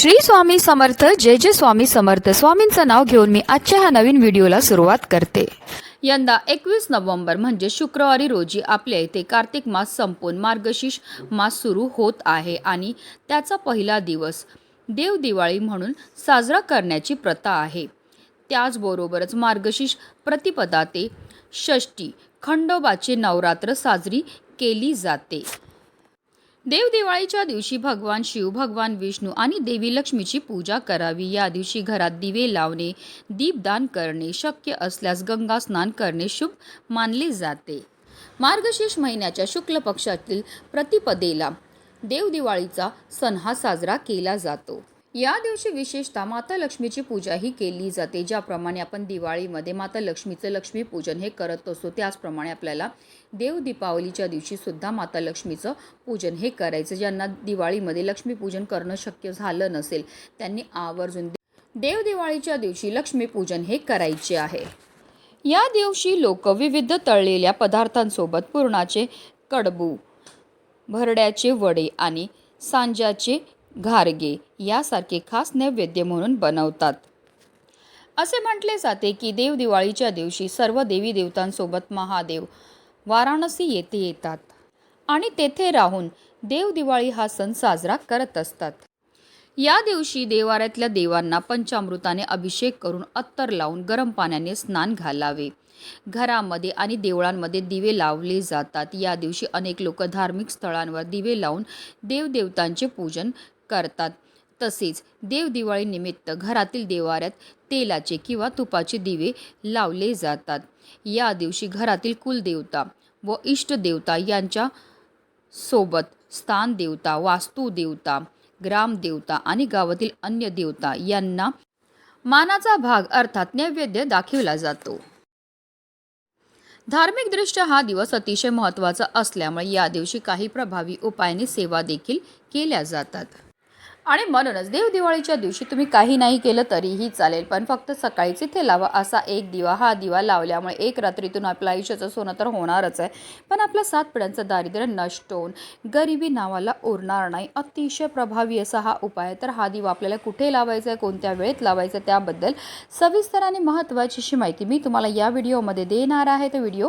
श्री स्वामी समर्थ जय जय स्वामी समर्थ. स्वामींचं नाव घेऊन मी आजच्या ह्या नवीन व्हिडिओला सुरुवात करते. यंदा एकवीस नोव्हेंबर म्हणजे शुक्रवारी रोजी आपल्या इथे कार्तिक मास संपून मार्गशीर्ष मास सुरू होत आहे आणि त्याचा पहिला दिवस देव दिवाळी म्हणून साजरा करण्याची प्रथा आहे. त्याचबरोबरच मार्गशीर्ष प्रतिपदा ते षष्टी खंडोबाचे नवरात्र साजरी केली जाते. देवदिवाळीच्या दिवशी भगवान शिव भगवान विष्णू आणि देवी लक्ष्मीची पूजा करावी. या दिवशी घरात दिवे लावणे दीपदान करणे शक्य असल्यास गंगा स्नान करणे शुभ मानले जाते. मार्गशीर्ष महिन्याच्या शुक्ल पक्षातील प्रतिपदेला देवदिवाळीचा सण हा साजरा केला जातो. या दिवशी विशेषतः माता लक्ष्मीची पूजा ही केली जाते ज्याप्रमाणे आपण दिवाळीमध्ये माता लक्ष्मीचं लक्ष्मीपूजन हे करत असतो. त्याचप्रमाणे आपल्याला देव दीपावलीच्या दिवशी सुद्धा माता लक्ष्मीचं पूजन हे करायचं. ज्यांना दिवाळीमध्ये लक्ष्मीपूजन करणं शक्य झालं नसेल त्यांनी आवर्जून देव दिवाळीच्या दिवशी लक्ष्मीपूजन हे करायचे आहे. या दिवशी लोक विविध तळलेल्या पदार्थांसोबत पुरणाचे कडबू भरड्याचे वडे आणि सांज्याचे घारगे यासारखे खास नैवेद्य म्हणून बनवतात. असे म्हटले जाते की देवदिवाळीच्या दिवशी सर्व देवी देवतांसोबत महादेव वाराणसी येथे येतात आणि तेथे राहून देवदिवाळी हा सण साजरा करत असतात. या दिवशी देवाऱ्यातल्या देवांना पंचामृताने अभिषेक करून अत्तर लावून गरम पाण्याने स्नान घालावे. घरामध्ये आणि देवळांमध्ये दिवे लावले जातात. या दिवशी अनेक लोक धार्मिक स्थळांवर दिवे लावून देवदेवतांचे पूजन करतात. तसेच देवदिवाळीनिमित्त घरातील देवाऱ्यात तेलाचे किंवा तुपाचे दिवे लावले जातात. या दिवशी घरातील कुलदेवता व इष्टदेवता यांच्या सोबत स्थान देवता वास्तुदेवता ग्रामदेवता आणि गावातील अन्य देवता यांना मानाचा भाग अर्थात नैवेद्य दाखविला जातो. धार्मिकदृष्ट्या हा दिवस अतिशय महत्त्वाचा असल्यामुळे या दिवशी काही प्रभावी उपायाने सेवा देखील केल्या जातात. आणि म्हणूनच देव दिवाळीच्या दिवशी तुम्ही काही नाही केलं तरीही चालेल पण फक्त सकाळीच इथे लावा. असा एक दिवा हा दिवा लावल्यामुळे एक रात्रीतून आपलं आयुष्याचं सोनं तर होणारच आहे पण आपलं सात पिढ्यांचं दारिद्र्य नष्ट होऊन गरिबी नावाला उरणार नाही. अतिशय प्रभावी असा हा उपाय आहे. तर हा दिवा आपल्याला कुठे लावायचा आहे कोणत्या वेळेत लावायचा आहे त्याबद्दल सविस्तर आणि महत्त्वाची अशी माहिती मी तुम्हाला या व्हिडिओमध्ये देणार आहे. तर व्हिडिओ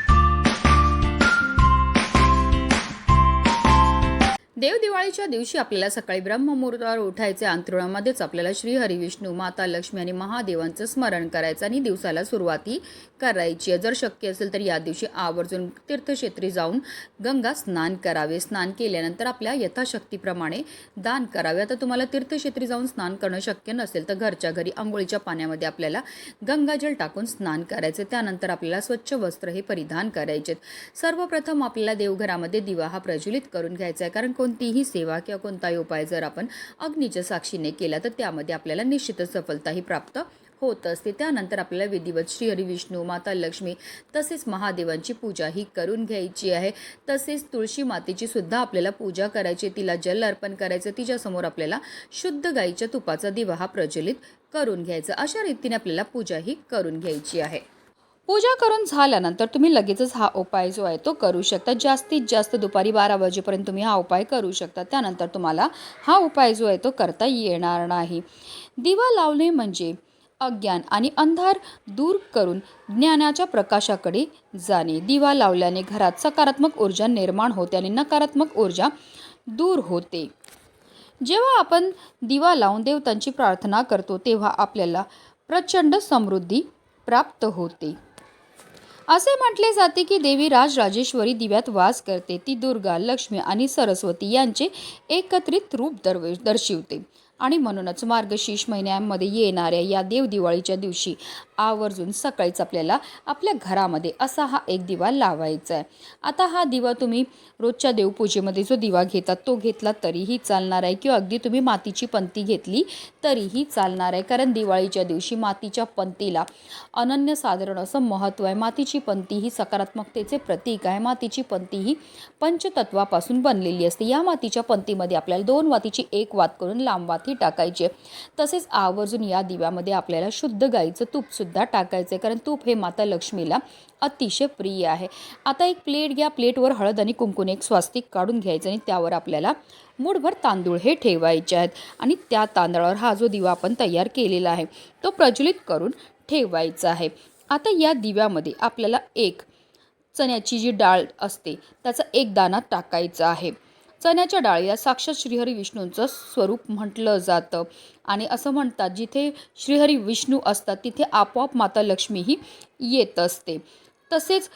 देव दिवाळीच्या दिवशी आपल्याला सकाळी ब्रह्ममुहूर्तावर उठायचे अंतरुणामध्येच आपल्याला श्री हरी विष्णू माता लक्ष्मी आणि महादेवांचं स्मरण करायचं आणि दिवसाला सुरुवाती करायची. आहे जर शक्य असेल तर या दिवशी आवर्जून तीर्थक्षेत्री जाऊन गंगा स्नान करावे. स्नान केल्यानंतर आपल्या यथाशक्तीप्रमाणे दान करावे. आता तुम्हाला तीर्थक्षेत्री जाऊन स्नान करणं शक्य नसेल तर घरच्या घरी आंघोळीच्या पाण्यामध्ये आपल्याला गंगाजल टाकून स्नान करायचे. त्यानंतर आपल्याला स्वच्छ वस्त्र हे परिधान करायचे सर्वप्रथम आपल्याला देवघरामध्ये दिवा हा प्रज्वलित करून घ्यायचा आहे. कारण कोण कोणतीही सेवा किंवा कोणताही उपाय जर आपण अग्नीच्या साक्षीने केला तर त्यामध्ये आपल्याला निश्चितच सफलताही प्राप्त होत असते. त्यानंतर आपल्याला विधिवत श्री हरी विष्णू माता लक्ष्मी तसेच महादेवांची पूजा ही करून घ्यायची आहे. तसेच तुळशी मातेची सुद्धा आपल्याला पूजा करायची तिला जल अर्पण करायचं तिच्यासमोर आपल्याला शुद्ध गाईच्या तुपाचा दिवा हा प्रज्वलित करून घ्यायचा अशा रीतीने आपल्याला पूजा ही करून घ्यायची आहे. पूजा करून झाल्यानंतर तुम्ही लगेचच हा उपाय जो आहे तो करू शकता. जास्तीत जास्त दुपारी बारा वाजेपर्यंत तुम्ही हा उपाय करू शकता. त्यानंतर तुम्हाला हा उपाय जो आहे तो करता येणार नाही. दिवा लावणे म्हणजे अज्ञान आणि अंधार दूर करून ज्ञानाच्या प्रकाशाकडे जाणे. दिवा लावल्याने घरात सकारात्मक ऊर्जा निर्माण होते आणि नकारात्मक ऊर्जा दूर होते. जेव्हा आपण दिवा लावून देवतांची प्रार्थना करतो तेव्हा आपल्याला प्रचंड समृद्धी प्राप्त होते. असे म्हटले जाते की देवी राजराजेश्वरी दिव्यात वास करते. ती दुर्गा लक्ष्मी आणि सरस्वती यांचे एकत्रित रूप दर्व दर्शवते. आणि म्हणूनच मार्गशीर्ष महिन्यामध्ये येणाऱ्या या देव दिवाळीच्या दिवशी आवर्जून सकाळीच आपल्याला आपल्या घरामध्ये असा हा एक दिवा लावायचा आहे. आता हा दिवा तुम्ही रोजच्या देवपूजेमध्ये जो दिवा घेतात तो घेतला तरीही चालणार आहे किंवा अगदी तुम्ही मातीची पंती घेतली तरीही चालणार आहे. कारण दिवाळीच्या दिवशी मातीच्या पंतीला अनन्यसाधारण असं महत्त्व आहे. मातीची पंती ही सकारात्मकतेचे प्रतीक आहे. मातीची पंती ही पंचतत्वापासून बनलेली असते. या मातीच्या पंतीमध्ये आपल्याला दोन वातीची एक वात करून लांब वाती टाकायची आहे. तसेच आवर्जून या दिव्यामध्ये आपल्याला शुद्ध गाईचं तूपसुद्धा टाकायचं आहे कारण तूप हे माता लक्ष्मीला अतिशय प्रिय आहे. आता एक प्लेट घ्या प्लेटवर हळद आणि कुंकून एक स्वास्तिक काढून घ्यायचं आणि त्यावर आपल्याला मूठभर तांदूळ हे ठेवायचे आहेत. आणि त्या तांदळावर हा जो दिवा आपण तयार केलेला आहे तो प्रज्वलित करून ठेवायचा आहे. आता या दिव्यामध्ये आपल्याला एक चण्याची जी डाळ असते त्याचा एक दाना टाकायचा आहे. चण्याच्या डाळीला साक्षात श्रीहरी विष्णूंचं स्वरूप म्हटलं जातं. आणि असं म्हणतात जिथे श्रीहरी विष्णू असतात तिथे आपोआप माता लक्ष्मीही येत असते. तसेच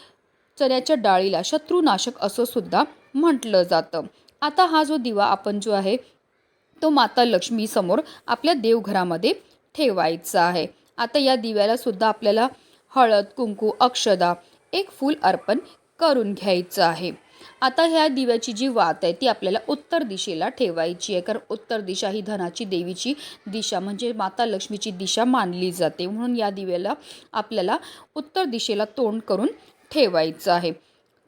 चण्याच्या डाळीला शत्रुनाशक असं सुद्धा म्हटलं जातं. आता हा जो दिवा आपण जो आहे तो माता लक्ष्मीसमोर आपल्या देवघरामध्ये ठेवायचा आहे. आता या दिव्याला सुद्धा आपल्याला हळद कुंकू अक्षदा एक फूल अर्पण करून घ्यायचं आहे. आता ह्या दिव्याची जी वात आहे ती आपल्याला उत्तर दिशेला ठेवायची आहे. कारण उत्तर दिशा ही धनाची देवीची दिशा म्हणजे माता लक्ष्मीची दिशा मानली जाते. म्हणून या दिव्याला आपल्याला उत्तर दिशेला तोंड करून ठेवायचं आहे.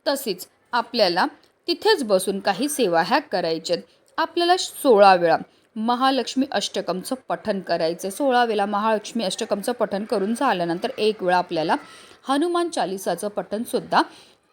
तसेच आपल्याला तिथेच बसून काही सेवा ह्या करायच्यात आपल्याला सोळा वेळा महालक्ष्मी अष्टकमचं पठन करायचं सोळा वेळा महालक्ष्मी अष्टकमचं पठन करून झाल्यानंतर एक वेळा आपल्याला हनुमान चालिसाचं पठनसुद्धा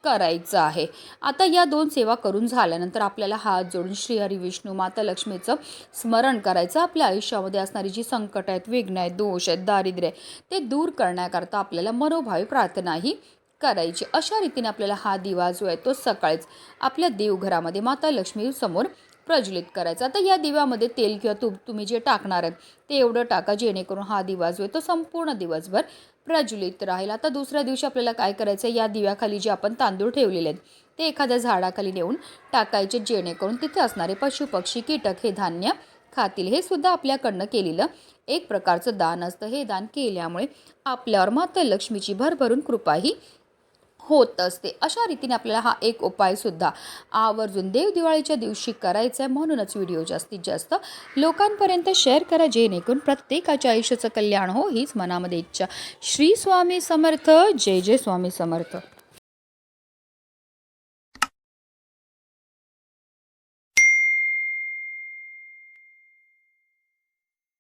करायचं आहे. आता या दोन सेवा करून झाल्यानंतर आपल्याला हात जोडून श्रीहरी विष्णू माता लक्ष्मीचं स्मरण करायचं. आपल्या आयुष्यामध्ये असणारी जी संकट आहेत विघ्न आहेत दोष आहेत दारिद्र्य आहे ते दूर करण्याकरता आपल्याला मनोभावी प्रार्थनाही करायची. अशा रीतीने आपल्याला हा दिवा जो आहे तो सकाळीच आपल्या देवघरामध्ये माता लक्ष्मी समोर प्रज्वलित करायचा. आता या दिव्यामध्ये तेल किंवा तूप तुम्ही जे टाकणार आहेत ते एवढं टाका जेणेकरून हा दिवा जो आहे तो संपूर्ण दिवसभर प्रज्वलित राहील. आता दुसऱ्या दिवशी आपल्याला काय करायचं आहे या दिव्याखाली जे आपण तांदूळ ठेवलेले आहेत ते एखाद्या झाडाखाली नेऊन टाकायचे जेणेकरून तिथे असणारे पशुपक्षी कीटक हे धान्य खातील. हे सुद्धा आपल्याकडनं केलेलं एक प्रकारचं दान असतं. हे दान केल्यामुळे आपल्यावर मात्र लक्ष्मीची भरभरून कृपाही होत असते. अशा रीतीने आपल्याला हा एक उपायसुद्धा आवर्जून देवदिवाळीच्या दिवशी करायचा आहे म्हणूनच व्हिडिओ जास्तीत जास्त लोकांपर्यंत शेअर करा जेणेकरून प्रत्येकाच्या आयुष्याचं कल्याण हो हीच मनामध्ये इच्छा. श्री स्वामी समर्थ. जय जय स्वामी समर्थ.